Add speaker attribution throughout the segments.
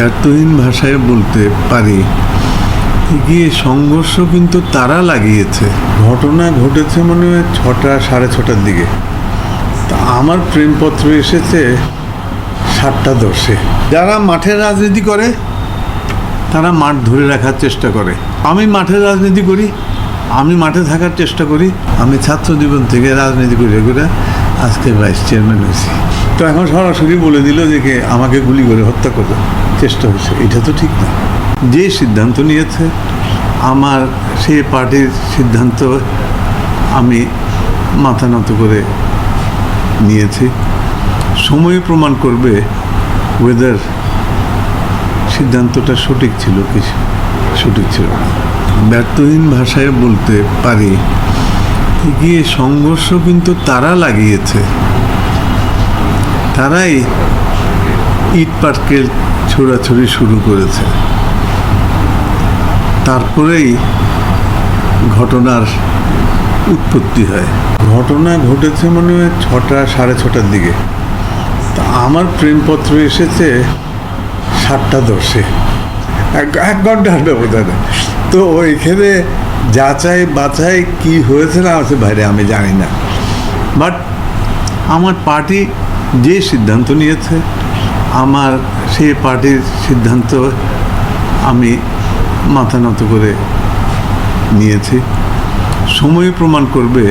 Speaker 1: ব্যর্থহীন ভাষায় বলতে পারি। গিয়ে সংঘর্ষ কিন্তু তারা লাগিয়েছে। ঘটনা ঘটেছে মনে হয় ছটা, সাড়ে ছটার দিকে। তা আমার প্রেমপত্র এসেছে সাতটা দশে। যারা মাঠের রাজনীতি করে, তারা মাঠ ধরে রাখার চেষ্টা করে। আমি মাঠের রাজনীতি করি, আমি মাঠে থাকার চেষ্টা করি, আমি ছাত্র জীবন থেকে রাজনীতি করে করে আজকে ভাইস চেয়ারম্যান হয়েছি। তো এখন সরাসরি বলে দিল যে আমাকে গুলি করে হত্যা করবে চেষ্টা হচ্ছে, এটা তো ঠিক না। যে সিদ্ধান্ত নিয়েছে, আমার সেই পার্টির সিদ্ধান্ত আমি মাথা নত করে নিয়েছি। সময় প্রমাণ করবে ওয়েদার সিদ্ধান্তটা সঠিক ছিল কি সঠিক ছিল ব্যর্থহীন ভাষায় বলতে পারি গিয়ে সংঘর্ষ কিন্তু তারা লাগিয়েছে। তারাই ইট পাটকেল ছোড়াছুড়ি শুরু করেছে। তারপরেই ঘটনার উৎপত্তি হয়। ঘটনা ঘটেছে মনে হয় ছটা, সাড়ে ছটার দিকে। তা আমার প্রেমপত্র এসেছে সাতটা দশে। এক ঘণ্টার ব্যবধানে তো ওইখানে যাচাই বাছাই কি হয়েছে না আছে বাইরে আমি জানি না। বাট আমার পার্টি যে সিদ্ধান্ত নিয়েছে আমার সেই পার্টির সিদ্ধান্ত আমি মাথা নত করে নিয়েছি। সময় প্রমাণ করবে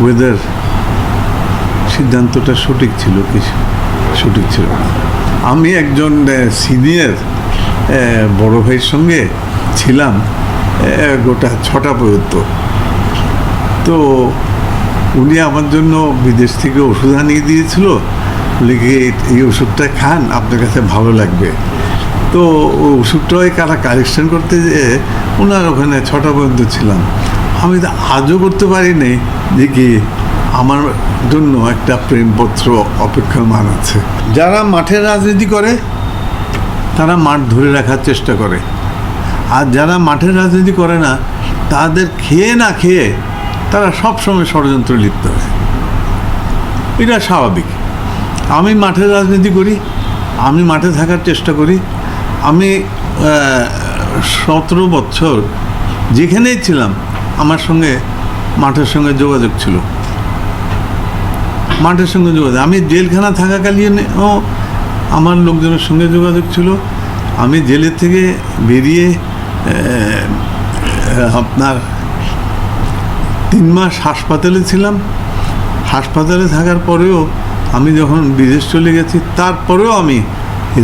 Speaker 1: ওয়েদার সিদ্ধান্তটা সঠিক ছিল কি সঠিক ছিল আমি একজন সিনিয়র বড় ভাইয়ের সঙ্গে ছিলাম গোটা ছটা পর্যন্ত। তো উনি আমার জন্য বিদেশ থেকে ওষুধ আনিয়ে দিয়েছিল। কি এই ওষুধটা খান? আপনার কাছে ভালো লাগবে। তো ওষুধটা ওই কারা কালেকশন করতে যে ওনার ওখানে ছটা পর্যন্ত ছিলাম। আমি তো আজও করতে পারিনি। যে কি আমার জন্য একটা প্রেমপত্র অপেক্ষমান আছে। যারা মাঠের রাজনীতি করে, তারা মাঠ ধরে রাখার চেষ্টা করে। আর যারা মাঠের রাজনীতি করে না, তাদের খেয়ে না খেয়ে তারা সবসময় ষড়যন্ত্র লিপ্ত হয়। এটা স্বাভাবিক। আমি মাঠের রাজনীতি করি, আমি মাঠে থাকার চেষ্টা করি, আমি সতেরো বছর যেখানেই ছিলাম, আমার সঙ্গে মাঠের সঙ্গে যোগাযোগ ছিল। মাঠের সঙ্গে যোগাযোগ, আমি জেলখানা থাকাকালীনও আমার লোকজনের সঙ্গে যোগাযোগ ছিল। আমি জেলের থেকে বেরিয়ে আপনার তিন মাস হাসপাতালে ছিলাম। হাসপাতালে থাকার পরেও আমি যখন বিদেশ চলে গেছি, তারপরেও আমি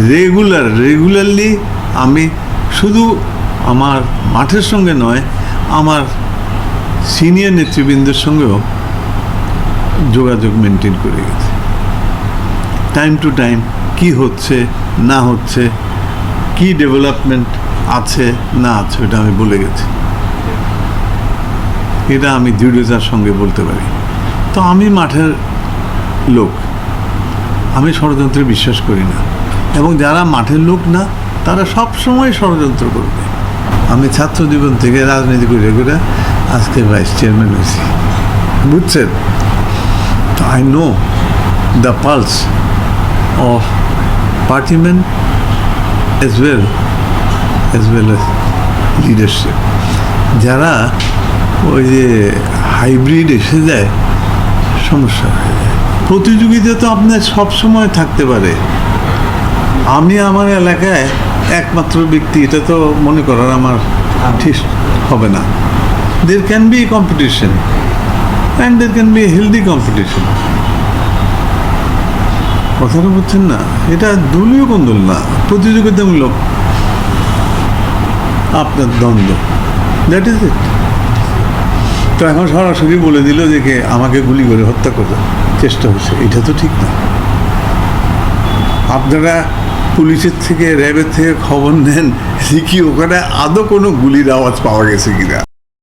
Speaker 1: রেগুলার রেগুলারলি আমি শুধু আমার মাঠের সঙ্গে নয়, আমার সিনিয়র নেতৃবৃন্দের সঙ্গেও যোগাযোগ মেনটেন করে গেছি। টাইম টু টাইম কি হচ্ছে, না হচ্ছে, কি ডেভেলপমেন্ট আছে, না আছে এটা আমি বলে গেছি। এটা আমি দৃঢ়তার সঙ্গে বলতে পারি। তো আমি মাঠের লোক। আমি ষড়যন্ত্রে বিশ্বাস করি না। এবং যারা মাঠের লোক না, তারা সব সময় ষড়যন্ত্র করবে। আমি ছাত্র জীবন থেকে রাজনীতি করে করে আজকে ভাইস চেয়ারম্যান হয়েছি। বুঝছেন? I know the pulse of party man as well as well as leadership যারা ওই যে হাইব্রিড এসে যায়, সমস্যা হয়ে যায়। প্রতিযোগিতা তো আপনার সব সময় থাকতে পারে। আমি আমার এলাকায় একমাত্র ব্যক্তি, এটা তো মনে করার আমার ঠিক হবে না। They can be competition and they can be healthy competition কথাটা বুঝছেন না? এটা দলীয় কোন্দল না, প্রতিযোগিতামূলক। আপনার দ্বন্দ্ব। দ্যাট ইজ ইট তো এখন সরাসরি বলে দিল যে কে আমাকে গুলি করে হত্যা করবে। চেষ্টা হচ্ছে, এটা তো ঠিক না। আপনারা পুলিশের থেকে, র্যাবের থেকে খবর নেন যে কি ওখানে আদৌ কোনো গুলির আওয়াজ পাওয়া গেছে কিনা।